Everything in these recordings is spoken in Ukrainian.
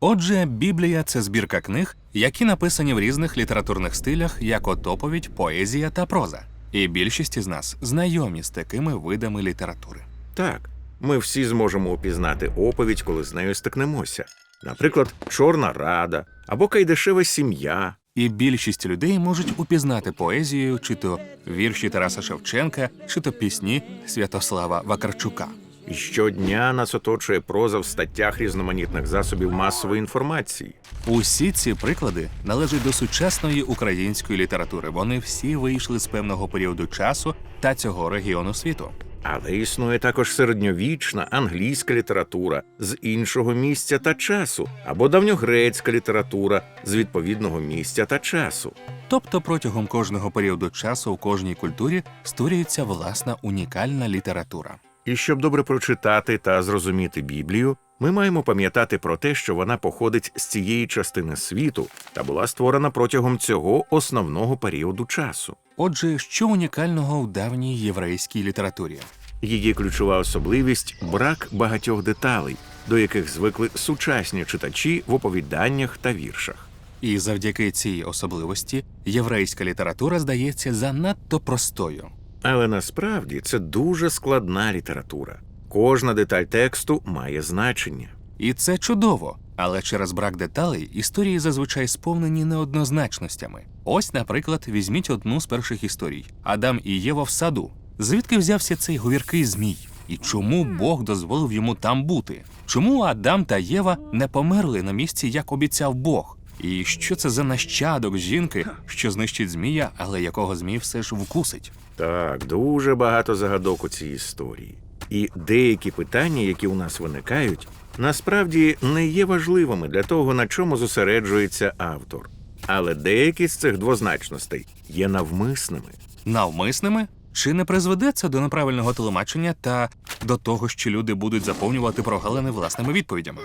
Отже, Біблія це збірка книг, які написані в різних літературних стилях, як от оповідь, поезія та проза. І більшість із нас знайомі з такими видами літератури. Так, ми всі зможемо опізнати оповідь, коли з нею стикнемося. Наприклад, Чорна Рада або Кайдашева сім'я. І більшість людей можуть упізнати поезію, чи то вірші Тараса Шевченка, чи то пісні Святослава Вакарчука. І щодня нас оточує проза в статтях різноманітних засобів масової інформації. Усі ці приклади належать до сучасної української літератури. Вони всі вийшли з певного періоду часу та цього регіону світу. Але існує також середньовічна англійська література з іншого місця та часу, або давньогрецька література з відповідного місця та часу. Тобто протягом кожного періоду часу у кожній культурі створюється власна унікальна література. І щоб добре прочитати та зрозуміти Біблію, ми маємо пам'ятати про те, що вона походить з цієї частини світу та була створена протягом цього основного періоду часу. Отже, що унікального в давній єврейській літературі? Її ключова особливість брак багатьох деталей, до яких звикли сучасні читачі в оповіданнях та віршах. І завдяки цій особливості єврейська література здається занадто простою. Але насправді це дуже складна література. Кожна деталь тексту має значення. І це чудово. Але через брак деталей історії зазвичай сповнені неоднозначностями. Ось, наприклад, візьміть одну з перших історій: Адам і Єва в саду. Звідки взявся цей говіркий змій? І чому Бог дозволив йому там бути? Чому Адам та Єва не померли на місці, як обіцяв Бог? І що це за нащадок жінки, що знищить змія, але якого змій все ж вкусить? Так, дуже багато загадок у цій історії. І деякі питання, які у нас виникають, насправді не є важливими для того, на чому зосереджується автор. Але деякі з цих двозначностей є навмисними. Навмисними? Чи не призведе це до неправильного тлумачення та до того, що люди будуть заповнювати прогалини власними відповідями?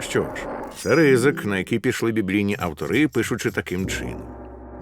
Що ж, це ризик, на який пішли біблійні автори, пишучи таким чином.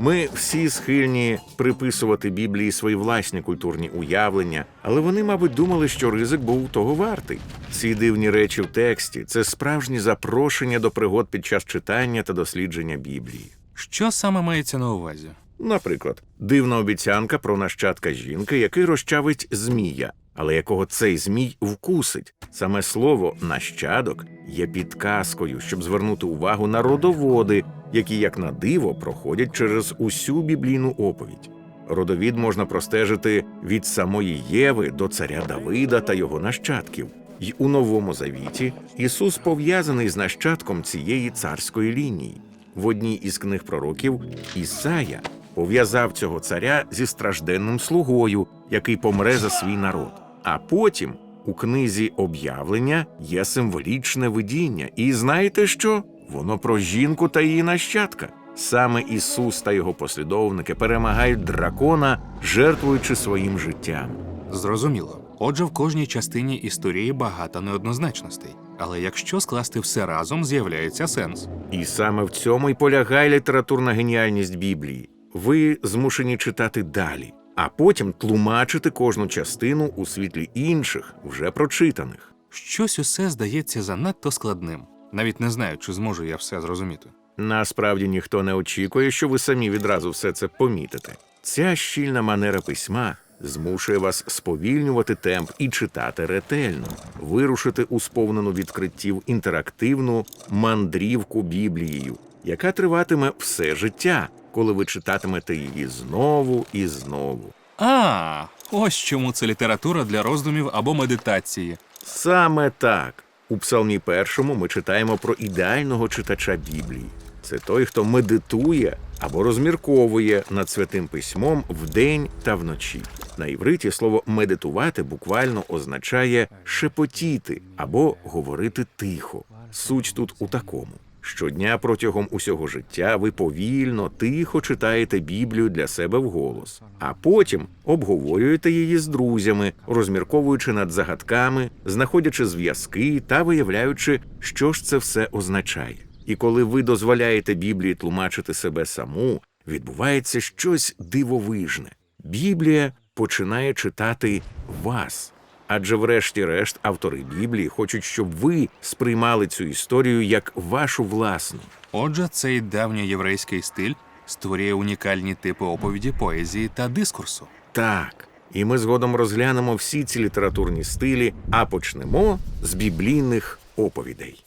Ми всі схильні приписувати Біблії свої власні культурні уявлення, але вони, мабуть, думали, що ризик був того вартий. Ці дивні речі в тексті це справжні запрошення до пригод під час читання та дослідження Біблії. Що саме мається на увазі? Наприклад, дивна обіцянка про нащадка жінки, який розчавить змія, але якого цей змій вкусить. Саме слово нащадок є підказкою, щоб звернути увагу на родоводи, які, як на диво, проходять через усю біблійну оповідь. Родовід можна простежити від самої Єви до царя Давида та його нащадків. І у новому завіті Ісус пов'язаний з нащадком цієї царської лінії. В одній із книг пророків Ісая пов'язав цього царя зі стражденним слугою, який помре за свій народ. А потім у книзі об'явлення є символічне видіння. І знаєте що? Воно про жінку та її нащадка. Саме Ісус та його послідовники перемагають дракона, жертвуючи своїм життям. Зрозуміло. Отже, в кожній частині історії багато неоднозначностей. Але якщо скласти все разом, з'являється сенс. І саме в цьому й полягає літературна геніальність Біблії. Ви змушені читати далі, а потім тлумачити кожну частину у світлі інших, вже прочитаних. Щось усе здається занадто складним. Навіть не знаю, чи зможу я все зрозуміти. Насправді ніхто не очікує, що ви самі відразу все це помітите. Ця щільна манера письма змушує вас сповільнювати темп і читати ретельно, вирушити у сповнену відкриттів інтерактивну мандрівку Біблією, яка триватиме все життя, коли ви читатимете її знову і знову. А, ось чому це література для роздумів або медитації. Саме так. У Псалмі першому ми читаємо про ідеального читача Біблії. Це той, хто медитує або розмірковує над святим письмом вдень та вночі. На івриті слово медитувати буквально означає шепотіти або говорити тихо. Суть тут у такому. Щодня протягом усього життя ви повільно, тихо читаєте Біблію для себе вголос, а потім обговорюєте її з друзями, розмірковуючи над загадками, знаходячи зв'язки та виявляючи, що ж це все означає. І коли ви дозволяєте Біблії тлумачити себе саму, відбувається щось дивовижне. Біблія починає читати вас. Адже, врешті-решт, автори Біблії хочуть, щоб ви сприймали цю історію як вашу власну. Отже, цей давньоєврейський стиль створює унікальні типи оповіді, поезії та дискурсу. Так. І ми згодом розглянемо всі ці літературні стилі, а почнемо з біблійних оповідей.